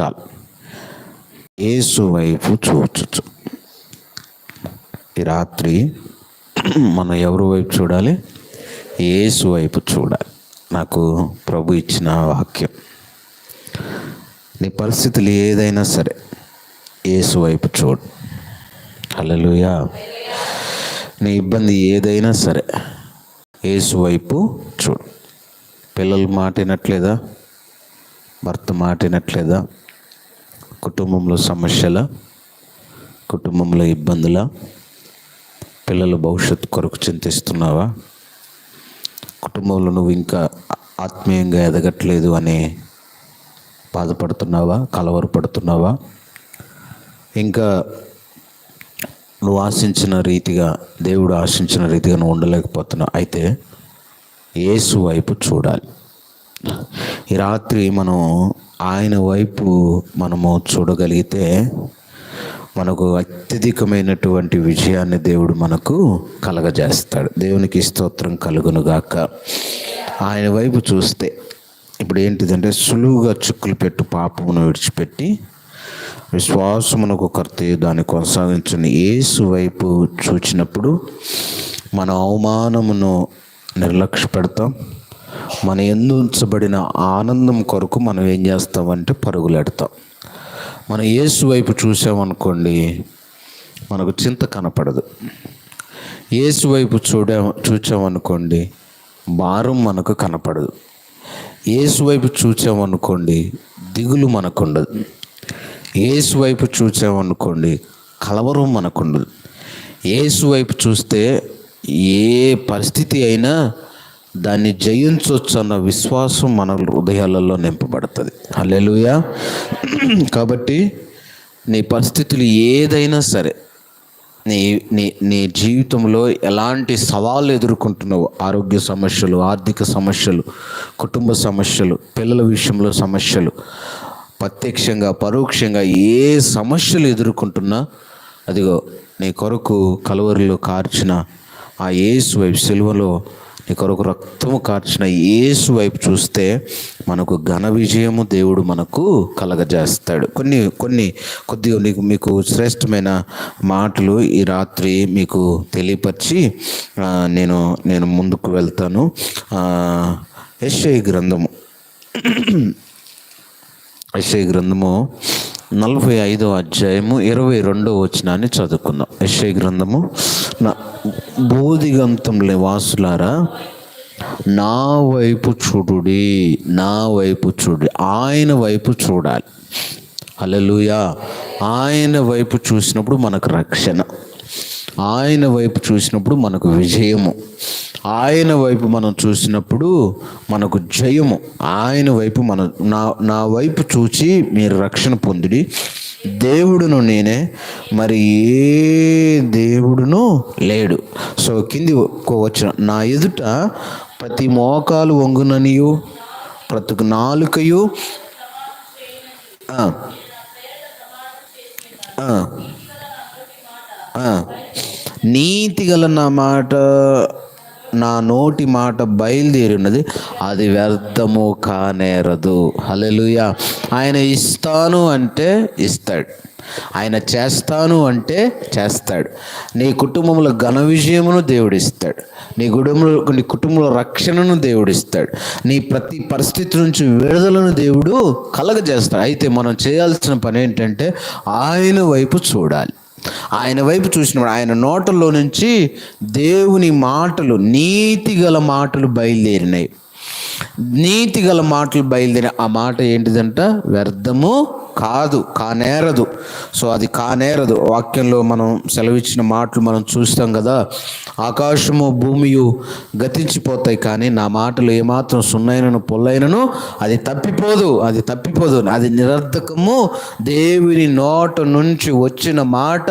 చాలు. ఏసు వైపు చూచు ఈ రాత్రి మనం ఎవరి వైపు చూడాలి? ఏసు వైపు చూడాలి. నాకు ప్రభు ఇచ్చిన వాక్యం. నీ పరిస్థితులు ఏదైనా సరే ఏసు వైపు చూడు. అలలుయా నీ ఇబ్బంది ఏదైనా సరే ఏసు వైపు చూడు. పిల్లలు మాటినట్లేదా? భర్త మాటినట్లేదా? కుటుంబంలో సమస్యల కుటుంబంలో ఇబ్బందుల పిల్లల భవిష్యత్తు కొరకు చింతిస్తున్నావా? కుటుంబంలో నువ్వు ఇంకా ఆత్మీయంగా ఎదగట్లేదు అని బాధపడుతున్నావా? కలవరపడుతున్నావా? ఇంకా నువ్వు ఆశించిన రీతిగా దేవుడు ఆశించిన రీతిగా నువ్వు ఉండలేకపోతున్నావు. అయితే యేసు వైపు చూడాలి. ఈ రాత్రి మనం ఆయన వైపు మనము చూడగలిగితే మనకు అత్యధికమైనటువంటి విజయాన్ని దేవుడు మనకు కలగజేస్తాడు. దేవునికి స్తోత్రం కలుగునుగాక ఆయన వైపు చూస్తే ఇప్పుడు ఏంటిదంటే సులువుగా చిక్కులు పెట్టు పాపమును విడిచిపెట్టి విశ్వాసమునకు కర్తే దాన్ని కొనసాగించిన. యేసు వైపు చూచినప్పుడు మన అవమానమును నిర్లక్ష్య పెడతాం మన ఎందు ఉంచబడిన ఆనందం కొరకు మనం ఏం చేస్తామంటే పరుగులెడతాం మనం యేసు వైపు చూసామనుకోండి మనకు చింత కనపడదు. యేసు వైపు చూడా చూచామనుకోండి భారం మనకు కనపడదు. యేసు వైపు చూచామనుకోండి దిగులు మనకు ఉండదు యేసు వైపు చూచామనుకోండి కలవరం మనకు ఉండదు యేసు వైపు చూస్తే ఏ పరిస్థితి అయినా దాన్ని జయించవచ్చు అన్న విశ్వాసం మన హృదయాలలో నింపబడుతుంది. హల్లెలూయా. కాబట్టి నీ పరిస్థితులు ఏదైనా సరే నీ నీ నీ జీవితంలో ఎలాంటి సవాళ్ళు ఎదుర్కొంటున్నావు ఆరోగ్య సమస్యలు ఆర్థిక సమస్యలు కుటుంబ సమస్యలు పిల్లల విషయంలో సమస్యలు ప్రత్యక్షంగా పరోక్షంగా ఏ సమస్యలు ఎదుర్కొంటున్నా అదిగో నీ కొరకు కలవరిలో కార్చిన ఆ ఏసు వైపు సిలువలో నీ కొరకు రక్తము కార్చిన యేసు వైపు చూస్తే మనకు ఘన విజయము దేవుడు మనకు కలగజేస్తాడు. కొన్ని కొన్ని కొద్దిగా నీకు మీకు శ్రేష్టమైన మాటలు ఈ రాత్రి మీకు తెలియపరిచి నేను నేను ముందుకు వెళ్తాను. యశ్ఐ గ్రంథము. యశ్ఐ గ్రంథము నలభై ఐదో అధ్యాయము ఇరవై రెండో వచనాన్ని చదువుకుందాం. యశ్వ గ్రంథము. నా బోధిగంతం వాసులారా నా వైపు చూడుడి నా వైపు చూడు ఆయన వైపు చూడాలి. అలలుయా ఆయన వైపు చూసినప్పుడు మనకు రక్షణ. ఆయన వైపు చూసినప్పుడు మనకు విజయము. ఆయన వైపు మనం చూసినప్పుడు మనకు జయము. ఆయన వైపు మన నా నా వైపు చూచి మీరు రక్షణ పొందిడి. దేవుడును నేనే మరి ఏ దేవుడును లేడు. సో కింది వచ్చిన నా ఎదుట ప్రతి మోకాలు వంగుననియు ప్రతి నాలుకయు నీతి గల నా మాట నా నోటి మాట బయలుదేరి ఉన్నది అది వ్యర్థము కానేరదు. హల్లెలూయా. ఆయన ఇస్తాను అంటే ఇస్తాడు. ఆయన చేస్తాను అంటే చేస్తాడు. నీ కుటుంబంలో ఘన విజయమును దేవుడిస్తాడు నీ కుటుంబంలో నీ కుటుంబంలో రక్షణను దేవుడిస్తాడు నీ ప్రతి పరిస్థితి నుంచి విడుదలను దేవుడు కలగజేస్తాడు. అయితే మనం చేయాల్సిన పని ఏంటంటే ఆయన వైపు చూడాలి. ఆయన వైపు చూసినప్పుడు ఆయన నోటల్లో నుంచి దేవుని మాటలు నీతి గల మాటలు బయలుదేరినాయి. నీతి గల మాటలు బయలుదేరి ఆ మాట ఏంటిదంట? వ్యర్థము కాదు కానేరదు. సో అది కానేరదు. వాక్యంలో మనం సెలవిచ్చిన మాటలు మనం చూస్తాం కదా ఆకాశము భూమియు గతించిపోతాయి కానీ నా మాటలు ఏమాత్రం సున్నైనను పొల్లైనను అది తప్పిపోదు అది తప్పిపోదు. అది నిరర్ధకము. దేవుని నోట నుంచి వచ్చిన మాట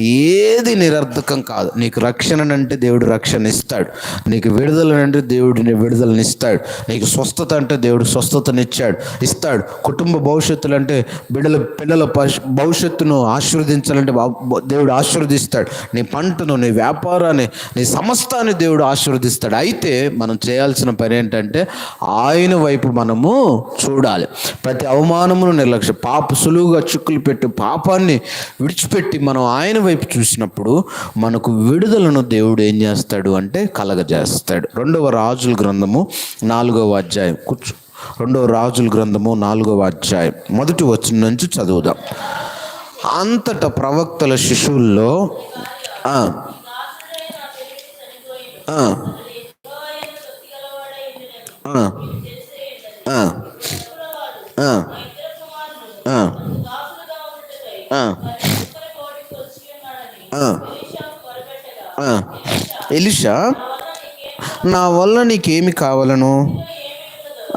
ఏది నిరర్ధకం కాదు. నీకు రక్షణ అంటే దేవుడు రక్షణ ఇస్తాడు నీకు విడుదల అంటే దేవుడిని విడుదలనిస్తాడు. నీకు స్వస్థత అంటే దేవుడు స్వస్థతనిచ్చాడు ఇస్తాడు. కుటుంబ భవిష్యత్తులు అంటే బిడ్డల పిల్లల పశ్- భవిష్యత్తును ఆశీర్వదించాలంటే దేవుడు ఆశీర్వదిస్తాడు. నీ పంటను నీ వ్యాపారాన్ని నీ సమస్తాన్ని దేవుడు ఆశీర్వదిస్తాడు. అయితే మనం చేయాల్సిన పని ఏంటంటే ఆయన వైపు మనము చూడాలి. ప్రతి అవమానమును నిర్లక్ష్యం పాప సులువుగా చిక్కులు పెట్టి పాపాన్ని విడిచిపెట్టి మనం ఆయన వైపు చూసినప్పుడు మనకు విడుదలను దేవుడు ఏం చేస్తాడు అంటే కలగజేస్తాడు. రెండవ రాజుల గ్రంథము నాలుగవ అధ్యాయం. కూర్చో. రెండో రాజుల గ్రంథము నాలుగవ అధ్యాయం. మొదటి వచ్చిన నుంచి చదువుదాం. అంతట ప్రవక్తల శిశువుల్లో ఎలిషా నా వల్ల నీకేమి కావాలను?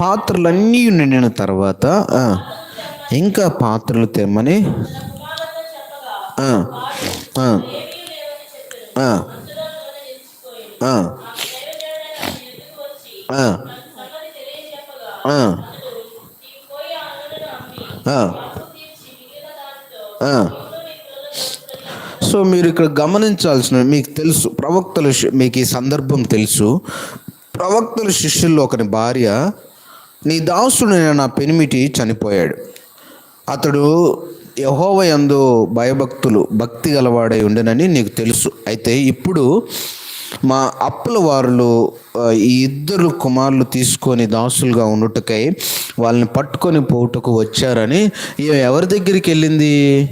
పాత్రలన్నీ నిండిన తర్వాత ఇంకా పాత్రలు తెమ్మని సో మీరు ఇక్కడ గమనించాల్సిన మీకు తెలుసు ప్రవక్తల మీకు ఈ సందర్భం తెలుసు. ప్రవక్తల శిష్యుల్లో ఒకని భార్య నీ దాసుడైన నా పెనిమిటి చనిపోయాడు. అతడు యహోవ యందు భయభక్తులు భక్తి గలవాడై ఉండనని నీకు తెలుసు. అయితే ఇప్పుడు మా అప్పుల వారులు ఈ ఇద్దరు కుమారులు తీసుకొని దాసులుగా ఉండుటకై వాళ్ళని పట్టుకొని పోవుటకు వచ్చారని ఎవరి దగ్గరికి వెళ్ళింది?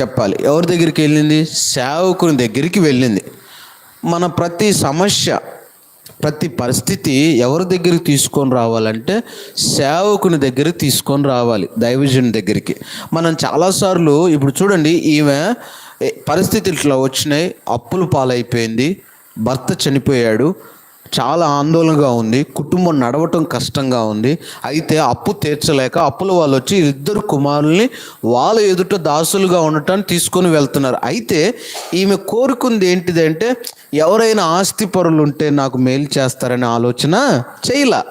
చెప్పాలి. ఎవరి దగ్గరికి వెళ్ళింది? సేవకుని దగ్గరికి వెళ్ళింది. మన ప్రతి సమస్య ప్రతి పరిస్థితి ఎవరి దగ్గరికి తీసుకొని రావాలంటే సేవకుని దగ్గర తీసుకొని రావాలి దైవజుని దగ్గరికి. మనం చాలాసార్లు ఇప్పుడు చూడండి ఈమె పరిస్థితులు ఇట్లా వచ్చినాయి అప్పులు పాలైపోయింది భర్త చనిపోయాడు చాలా ఆందోళనగా ఉంది కుటుంబం నడవటం కష్టంగా ఉంది. అయితే అప్పు తీర్చలేక అప్పుల వాళ్ళు వచ్చి ఇద్దరు కుమారుల్ని వాళ్ళ ఎదుట దాసులుగా ఉండటాన్ని తీసుకొని వెళ్తున్నారు. అయితే ఈమె కోరుకుంది ఏంటిదంటే ఎవరైనా ఆస్తి పరులు ఉంటే నాకు మేలు చేస్తారనే ఆలోచన చేయలా.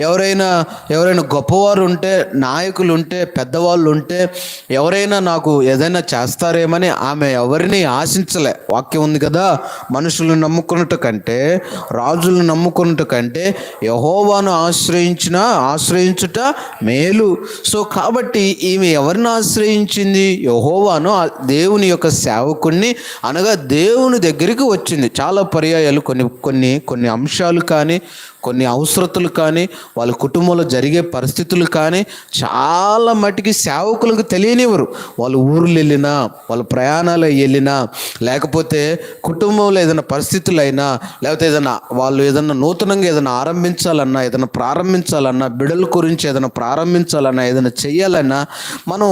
ఎవరైనా ఎవరైనా గొప్పవారు ఉంటే నాయకులు ఉంటే పెద్దవాళ్ళు ఉంటే ఎవరైనా నాకు ఏదైనా చేస్తారేమని ఆమె ఎవరిని ఆశించలే. వాక్యం ఉంది కదా మనుషులను నమ్ముకున్నట్టు కంటే రాజులను నమ్ముకున్నట్టు కంటే యహోవాను ఆశ్రయించిన ఆశ్రయించుట మేలు. సో కాబట్టి ఈమె ఎవరిని ఆశ్రయించింది? యహోవాను దేవుని యొక్క సేవకుణ్ణి అనగా దేవుని దగ్గరికి వచ్చింది. చాలా పర్యాయాలు కొన్ని కొన్ని కొన్ని అంశాలు కానీ కొన్ని అవసరతలు కానీ వాళ్ళ కుటుంబంలో జరిగే పరిస్థితులు కానీ చాలా మటుకి సేవకులకు తెలియనివ్వరు. వాళ్ళు ఊర్లు వెళ్ళినా వాళ్ళ ప్రయాణాలు వెళ్ళినా లేకపోతే కుటుంబంలో ఏదైనా పరిస్థితులు అయినా లేకపోతే ఏదైనా వాళ్ళు ఏదైనా నూతనంగా ఏదైనా ఆరంభించాలన్నా ఏదైనా ప్రారంభించాలన్నా బిడల గురించి ఏదైనా ప్రారంభించాలన్నా ఏదైనా చేయాలన్నా మనం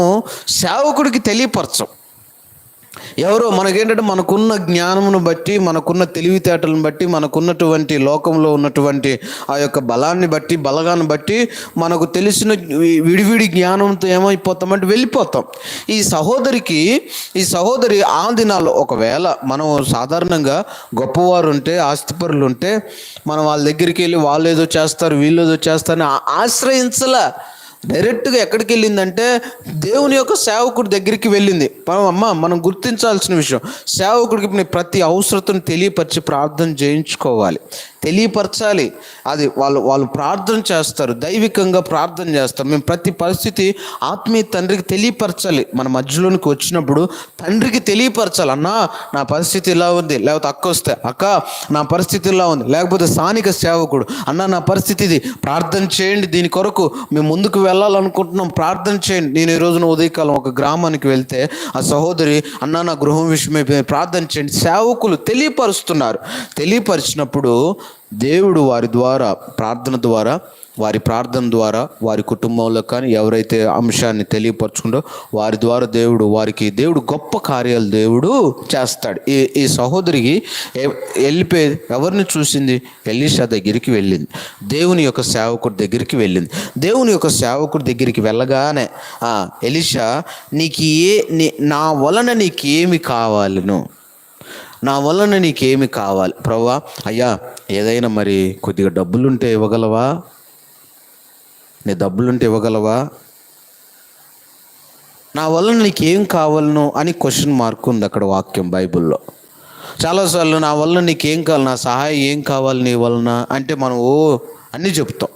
సేవకుడికి తెలియపరచం. ఎవరో మనకేంటంటే మనకున్న జ్ఞానమును బట్టి మనకున్న తెలివితేటలను బట్టి మనకున్నటువంటి లోకంలో ఉన్నటువంటి ఆ యొక్క బలాన్ని బట్టి బలగాన్ని బట్టి మనకు తెలిసిన విడివిడి జ్ఞానంతో ఏమైపోతామంటే వెళ్ళిపోతాం. ఈ సహోదరికి ఈ సహోదరి ఆ దినాల్లో ఒకవేళ మనం సాధారణంగా గొప్పవారు ఉంటే ఆస్తిపరులు ఉంటే మనం వాళ్ళ దగ్గరికి వెళ్ళి వాళ్ళు ఏదో చేస్తారు వీళ్ళు ఏదో చేస్తారని ఆశ్రయించలే. డైరెక్ట్గా ఎక్కడికి వెళ్ళిందంటే దేవుని యొక్క సేవకుడి దగ్గరికి వెళ్ళింది. మనం అమ్మ మనం గుర్తించాల్సిన విషయం సేవకుడికి ప్రతి అవసరతను తెలియపరిచి ప్రార్థన చేయించుకోవాలి. తెలియపరచాలి. అది వాళ్ళు వాళ్ళు ప్రార్థన చేస్తారు. దైవికంగా ప్రార్థన చేస్తారు. మేము ప్రతి పరిస్థితి ఆత్మీయ తండ్రికి తెలియపరచాలి. మన మధ్యలోనికి వచ్చినప్పుడు తండ్రికి తెలియపరచాలి. అన్నా నా పరిస్థితి ఇలా ఉంది. లేకపోతే అక్క వస్తే అక్క నా పరిస్థితి ఇలా ఉంది. లేకపోతే స్థానిక సేవకుడు అన్న నా పరిస్థితి ఇది. ప్రార్థన చేయండి దీని కొరకు. మేము ముందుకు వెళ్ళాలనుకుంటున్నాం. ప్రార్థన చేయండి. నేను ఈ రోజున ఉదయకాలం ఒక గ్రామానికి వెళ్తే ఆ సహోదరి అన్న నా గృహం విషయమై ప్రార్థన చేయండి. సేవకులు తెలియపరుస్తున్నారు. తెలియపరిచినప్పుడు దేవుడు వారి ద్వారా ప్రార్థన ద్వారా వారి ప్రార్థన ద్వారా వారి కుటుంబంలో కానీ ఎవరైతే అంశాన్ని తెలియపరచుకుంటో వారి ద్వారా దేవుడు వారికి దేవుడు గొప్ప కార్యాలు దేవుడు చేస్తాడు. ఈ ఈ సహోదరికి వెళ్ళిపోయి ఎవరిని చూసింది? ఎలీషా దగ్గరికి వెళ్ళింది. దేవుని యొక్క సేవకుడి దగ్గరికి వెళ్ళింది. దేవుని యొక్క సేవకుడి దగ్గరికి వెళ్ళగానే ఎలీషా నీకు ఏ నీ- నా వలన నీకేమి కావాలను? నా వలన నీకేమి కావాలి? ప్రవ్వా అయ్యా ఏదైనా మరి కొద్దిగా డబ్బులుంటే ఇవ్వగలవా? నీ డబ్బులుంటే ఇవ్వగలవా? నా వలన నీకేం కావాలను అని క్వశ్చన్ మార్క్ ఉంది అక్కడ వాక్యం బైబిల్లో. చాలాసార్లు నా వలన నీకేం కావాలి నా సహాయం ఏం కావాలి నీ వలన అంటే మనం ఓ అన్నీ చెప్తాం.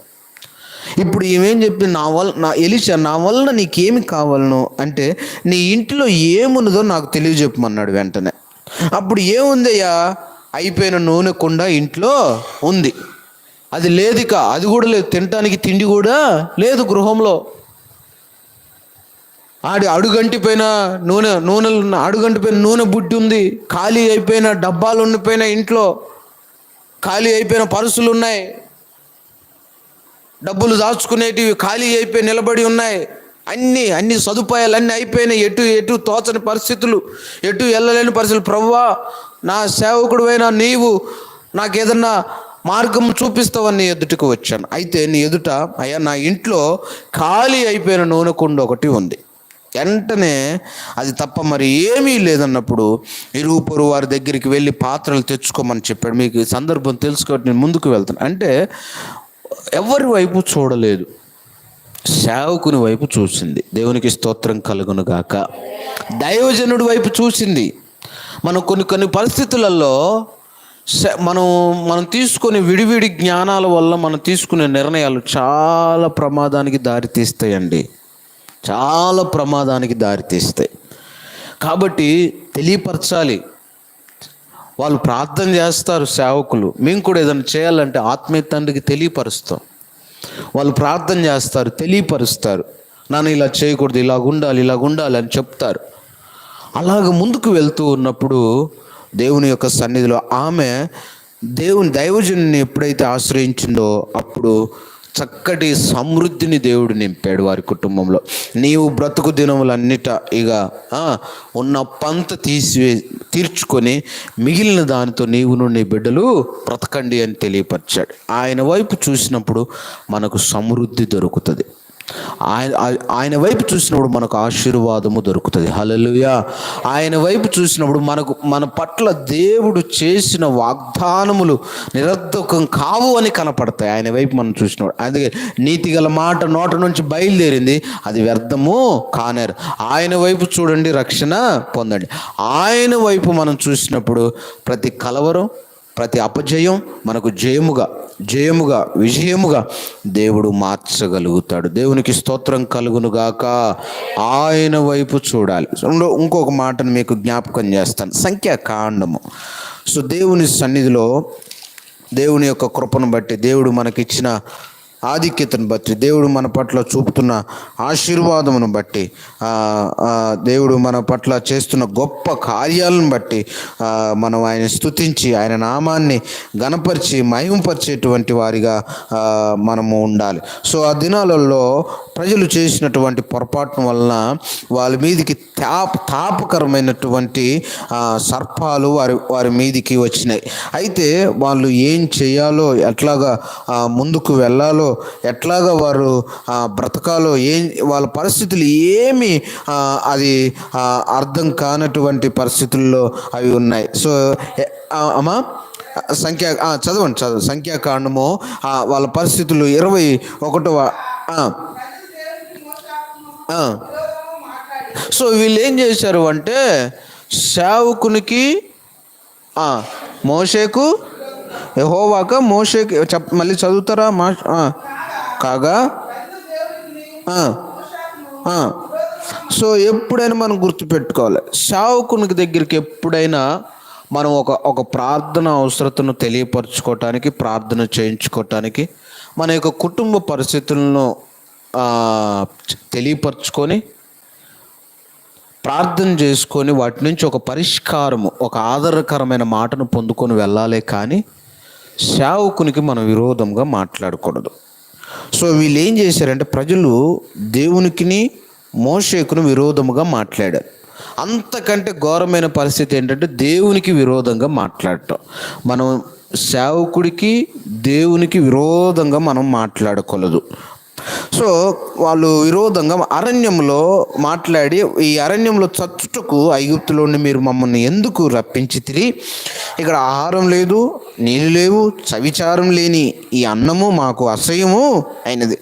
ఇప్పుడు ఏమేం చెప్పి నా వల్ల నా ఎలిషా నా వలన నీకేమి కావాలను అంటే నీ ఇంటిలో ఏమున్నదో నాకు తెలియజెప్పమన్నాడు వెంటనే. అప్పుడు ఏముందయ్యా? అయిపోయిన నూనె కుండ ఇంట్లో ఉంది. అది లేదిక అది కూడా లేదు. తినటానికి తిండి కూడా లేదు గృహంలో. ఆడి అడుగంటిపోయిన నూనె నూనెలు అడుగంటిపోయిన నూనె బుట్టి ఉంది. ఖాళీ అయిపోయిన డబ్బాలు ఉండిపోయిన ఇంట్లో. ఖాళీ అయిపోయిన పరుసులు ఉన్నాయి. డబ్బులు దాచుకునేటివి ఖాళీ అయిపోయి నిలబడి ఉన్నాయి. అన్నీ అన్ని సదుపాయాలు అన్నీ అయిపోయినాయి. ఎటు ఎటు తోచని పరిస్థితులు ఎటు వెళ్ళలేని పరిస్థితులు. ప్రవ్వా నా సేవకుడు అయినా నీవు నాకు ఏదన్నా మార్గం చూపిస్తావని నీ ఎదుటికి వచ్చాను. అయితే నీ ఎదుట అయ్యా నా ఇంట్లో ఖాళీ అయిపోయిన నూనె కుండ ఒకటి ఉంది. వెంటనే అది తప్ప మరి ఏమీ లేదన్నప్పుడు ఇరుగు పొరుగు వారి దగ్గరికి వెళ్ళి పాత్రలు తెచ్చుకోమని చెప్పాడు. మీకు సందర్భం తెలుసుకోవట్టు నేను ముందుకు వెళ్తాను. అంటే ఎవరి వైపు చూడలేదు. సేవకుని వైపు చూసింది. దేవునికి స్తోత్రం కలుగును గాక. దైవజనుడి వైపు చూసింది. మనం కొన్ని కొన్ని పరిస్థితులలో మనం మనం తీసుకునే విడివిడి జ్ఞానాల వల్ల మనం తీసుకునే నిర్ణయాలు చాలా ప్రమాదానికి దారితీస్తాయండి చాలా ప్రమాదానికి దారితీస్తాయి కాబట్టి తెలియపరచాలి. వాళ్ళు ప్రార్థన చేస్తారు సేవకులు. మేము కూడా ఏదైనా చేయాలంటే ఆత్మీయ తండ్రికి తెలియపరుస్తాం. వాళ్ళు ప్రార్థన చేస్తారు తెలియపరుస్తారు. నాన్న ఇలా చేయకూడదు ఇలా ఉండాలి ఇలా ఉండాలి అని చెప్తారు. అలాగ ముందుకు వెళ్తూ ఉన్నప్పుడు దేవుని యొక్క సన్నిధిలో ఆమె దేవుని దైవజనుని ఎప్పుడైతే ఆశ్రయించిందో అప్పుడు చక్కటి సమృద్ధిని దేవుడు నింపాడు వారి కుటుంబంలో. నీవు బ్రతుకు దినములన్నిట ఇక ఉన్న పంత తీసివే తీర్చుకొని మిగిలిన దానితో నీవును నీ బిడ్డలు బ్రతకండి అని తెలియపరిచాడు. ఆయన వైపు చూసినప్పుడు మనకు సమృద్ధి దొరుకుతుంది. ఆయన ఆయన వైపు చూసినప్పుడు మనకు ఆశీర్వాదము దొరుకుతుంది. హలలుయా ఆయన వైపు చూసినప్పుడు మనకు మన పట్ల దేవుడు చేసిన వాగ్దానములు నిరర్ధకం కావు అని కనపడతాయి. ఆయన వైపు మనం చూసినప్పుడు. అందుకే నీతిగల మాట నోట నుంచి బయలుదేరింది. అది వ్యర్థము కానేరు. ఆయన వైపు చూడండి రక్షణ పొందండి. ఆయన వైపు మనం చూసినప్పుడు ప్రతి కలవరం ప్రతి అపజయం మనకు జయముగా జయముగా విజయముగా దేవుడు మార్చగలుగుతాడు. దేవునికి స్తోత్రం కలుగును గాక. ఆయన వైపు చూడాలి. ఇంకొక మాటను మీకు జ్ఞాపకం చేస్తాను. సంఖ్యాకాండము. సో దేవుని సన్నిధిలో దేవుని యొక్క కృపను బట్టి దేవుడు మనకిచ్చిన ఆధిక్యతను బట్టి దేవుడు మన పట్ల చూపుతున్న ఆశీర్వాదమును బట్టి దేవుడు మన పట్ల చేస్తున్న గొప్ప కార్యాలను బట్టి మనం ఆయన స్తుతించి ఆయన నామాన్ని గణపరిచి మహిమపరిచేటువంటి వారిగా మనము ఉండాలి. సో ఆ దినాలలో ప్రజలు చేసినటువంటి పొరపాటు వలన వాళ్ళ మీదికి తాప తాపకరమైనటువంటి సర్పాలు వారి వారి మీదికి వచ్చినాయి. అయితే వాళ్ళు ఏం చేయాలో ఎట్లాగా ముందుకు వెళ్ళాలో ఎట్లాగా వారు బ్రతకాలో ఏం వాళ్ళ పరిస్థితులు ఏమి అది అర్థం కానటువంటి పరిస్థితుల్లో అవి ఉన్నాయి. సో అమ్మా సంఖ్య చదవండి చదువు సంఖ్యాకాండము వాళ్ళ పరిస్థితులు ఇరవై ఒకటవ సో వీళ్ళు ఏం చేశారు అంటే సేవకునికి మోషేకు యహోవాక మోషేకి చెప్ మళ్ళీ చదువుతారా? మా కాగా? సో ఎప్పుడైనా మనం గుర్తుపెట్టుకోవాలి. సావుకునికి దగ్గరికి ఎప్పుడైనా మనం ఒక ఒక ప్రార్థన అవసరతను తెలియపరచుకోవటానికి ప్రార్థన చేయించుకోవటానికి మన యొక్క కుటుంబ పరిస్థితులను తెలియపరచుకొని ప్రార్థన చేసుకొని వాటి నుంచి ఒక పరిష్కారము ఒక ఆదరకరమైన మాటను పొందుకొని వెళ్ళాలి కానీ సేవకునికి మనం విరోధంగా మాట్లాడకూడదు. సో వీళ్ళు ఏం చేశారంటే ప్రజలు దేవునికిని మోషేకును విరోధముగా మాట్లాడారు. అంతకంటే ఘోరమైన పరిస్థితి ఏంటంటే దేవునికి విరోధంగా మాట్లాడటం. మనం సేవకుడికి దేవునికి విరోధంగా మనం మాట్లాడకూడదు. సో వాళ్ళు విరోధంగా అరణ్యంలో మాట్లాడి ఈ అరణ్యంలో చచ్చుటకు ఐగుప్తులోని మీరు మమ్మల్ని ఎందుకు రప్పించి తిరిగి ఇక్కడ ఆహారం లేదు నీళ్ళు లేవు చవిచారం లేని ఈ అన్నము మాకు అసహ్యము అయినది.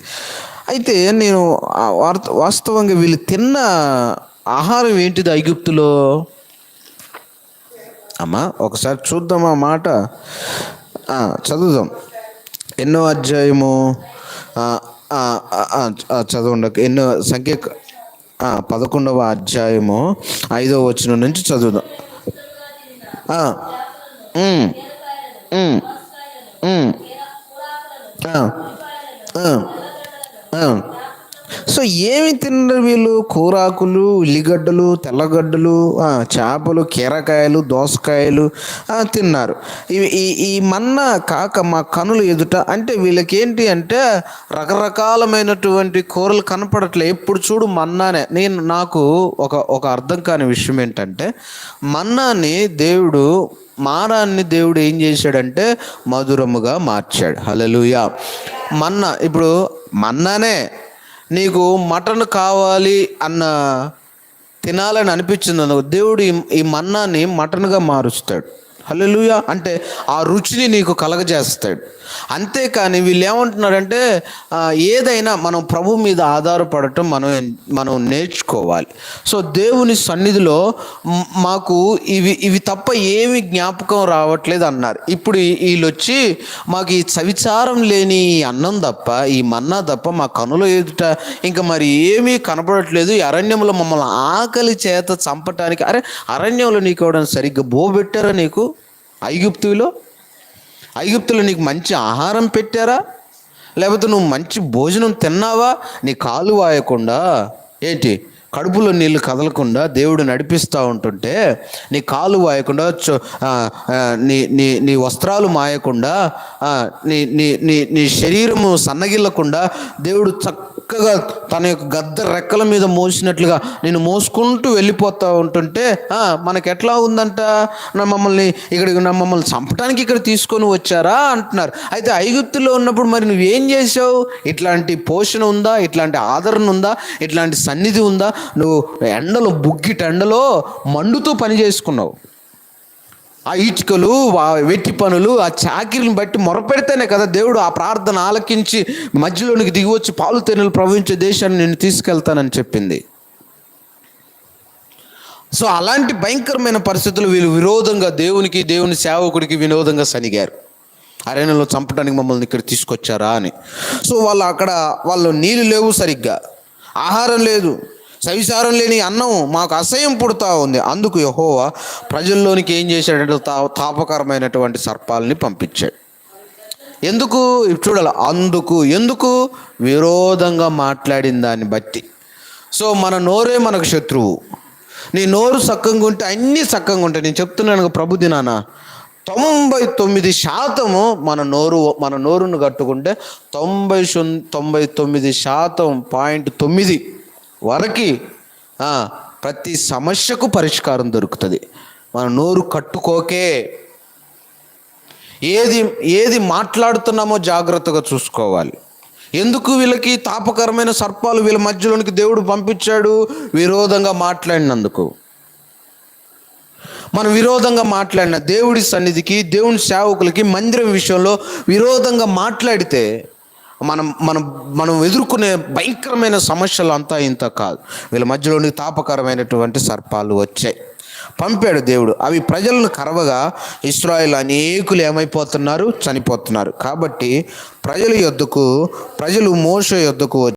అయితే నేను వాస్తవంగా వీళ్ళు తిన్న ఆహారం ఏంటిది ఐగుప్తులో? అమ్మా ఒకసారి చూద్దాం ఆ మాట? చదువుదాం. ఎన్నో అధ్యాయము? చదవండి ఎన్నో సంఖ్య పదకొండవ అధ్యాయము ఐదవ వచనం నుంచి చదువుదాం. ఆ, ఉమ్, ఉమ్, ఉమ్, ఆ, ఆ, ఆ. సో ఏమి తిన్నారు వీళ్ళు? కూరాకులు ఉల్లిగడ్డలు తెల్లగడ్డలు చేపలు కీరకాయలు దోసకాయలు తిన్నారు. ఇవి ఈ ఈ మన్నా కాక మా కనులు ఎదుట అంటే వీళ్ళకి ఏంటి అంటే రకరకాలమైనటువంటి కూరలు కనపడట్లే. ఎప్పుడు చూడు మన్నానే. నేను నాకు ఒక ఒక అర్థం కాని విషయం ఏంటంటే మన్నాని దేవుడు మారాన్ని దేవుడు ఏం చేశాడంటే మధురముగా మార్చాడు. హలలుయా మన్నా ఇప్పుడు మన్నానే నీకు మటన్ కావాలి అన్న తినాలని అనిపించింది అనుకో, దేవుడు ఈ- ఈ మన్నాని మటన్గా మారుస్తాడు. హల్లెలూయా అంటే ఆ రుచిని నీకు కలగజేస్తాడు. అంతేకాని వీళ్ళు ఏమంటున్నారంటే ఏదైనా మనం ప్రభు మీద ఆధారపడటం మనం మనం నేర్చుకోవాలి. సో దేవుని సన్నిధిలో మాకు ఇవి ఇవి తప్ప ఏమి జ్ఞాపకం రావట్లేదు అన్నారు. ఇప్పుడు వీళ్ళు వచ్చి మాకు ఈ సవిచారం లేని ఈ అన్నం తప్ప ఈ మన్నా తప్ప మా కనుల ఎదుట ఇంకా మరి ఏమీ కనపడట్లేదు. ఈ అరణ్యంలో మమ్మల్ని ఆకలి చేత చంపటానికి అరే అరణ్యంలో నీకు ఎవడన్నా సరిగ్గా బో పెట్టారా నీకు? ఐగుప్తులో? ఐగుప్తులో నీకు మంచి ఆహారం పెట్టారా? లేకపోతే నువ్వు మంచి భోజనం తిన్నావా? నీ కాలు వాయకుండా? ఏంటి? కడుపులో నీళ్ళు కదలకుండా దేవుడు నడిపిస్తూ ఉంటుంటే నీ కాలు వాయకుండా నీ నీ నీ వస్త్రాలు మాయకుండా నీ నీ నీ నీ శరీరము సన్నగిల్లకుండా దేవుడు చక్క చక్కగా తన యొక్క గద్ద రెక్కల మీద మోసినట్లుగా నేను మోసుకుంటూ వెళ్ళిపోతూ ఉంటుంటే మనకి ఎట్లా ఉందంట? నా మమ్మల్ని ఇక్కడికి నా మమ్మల్ని చంపడానికి ఇక్కడ తీసుకొని వచ్చారా అంటున్నారు. అయితే ఐగుప్తులో ఉన్నప్పుడు మరి నువ్వేం చేసావు ఇట్లాంటి పోషణ ఉందా? ఇట్లాంటి ఆదరణ ఉందా? ఇట్లాంటి సన్నిధి ఉందా? నువ్వు ఎండలో బుగ్గిట ఎండలో మండుతూ పని చేసుకున్నావు. ఆ ఇటుకలు ఆ వెట్టి పనులు ఆ చాకిరిని బట్టి మొరపెడితేనే కదా దేవుడు ఆ ప్రార్థన ఆలకించి మధ్యలోనికి దిగివచ్చి పాలు తేనెలు ప్రవహించే దేశాన్ని నేను తీసుకెళ్తానని చెప్పింది. సో అలాంటి భయంకరమైన పరిస్థితులు వీళ్ళు విరోధంగా దేవునికి దేవుని సేవకుడికి వినోదంగా సనిగారు. అరణ్యంలో చంపడానికి మమ్మల్ని ఇక్కడ తీసుకొచ్చారా అని. సో వాళ్ళు అక్కడ వాళ్ళు నీళ్ళు లేవు సరిగ్గా. ఆహారం లేదు. సవిసారం లేని అన్నం మాకు అసహ్యం పుడుతూ ఉంది. అందుకు యహోవా ప్రజల్లోనికి ఏం చేశాడంటే తా తాపకరమైనటువంటి సర్పాలని పంపించాడు. ఎందుకు? ఇప్పుడు చూడాలి. అందుకు ఎందుకు? విరోధంగా మాట్లాడిన దాన్ని బట్టి. సో మన నోరే మనకు శత్రువు. నీ నోరు సక్కంగా ఉంటే అన్నీ సక్కంగా ఉంటాయి. నేను చెప్తున్నాను ప్రభు దినాన. తొంభై తొమ్మిది శాతము మన నోరు మన నోరును కట్టుకుంటే తొంభై తొంభై తొమ్మిది శాతం పాయింట్ తొమ్మిది వరకి ప్రతి సమస్యకు పరిష్కారం దొరుకుతుంది. మన నోరు కట్టుకోకే. ఏది ఏది మాట్లాడుతున్నామో జాగ్రత్తగా చూసుకోవాలి. ఎందుకు వీళ్ళకి తాపకరమైన సర్పాలు వీళ్ళ మధ్యలోనికి దేవుడు పంపించాడు? విరోధంగా మాట్లాడినందుకు. మనం విరోధంగా మాట్లాడిన దేవుడి సన్నిధికి దేవుని సేవకులకి మందిరం విషయంలో విరోధంగా మాట్లాడితే మనం మనం మనం ఎదుర్కొనే భయంకరమైన సమస్యలు అంతా ఇంత కాదు. వీళ్ళ మధ్యలోని తాపకరమైనటువంటి సర్పాలు వచ్చాయి. పంపాడు దేవుడు. అవి ప్రజలను కరవగా ఇస్రాయేల్ అనేకులు ఏమైపోతున్నారు? చనిపోతున్నారు. కాబట్టి ప్రజల యొద్దకు ప్రజలు మోస యొద్దకు వచ్చి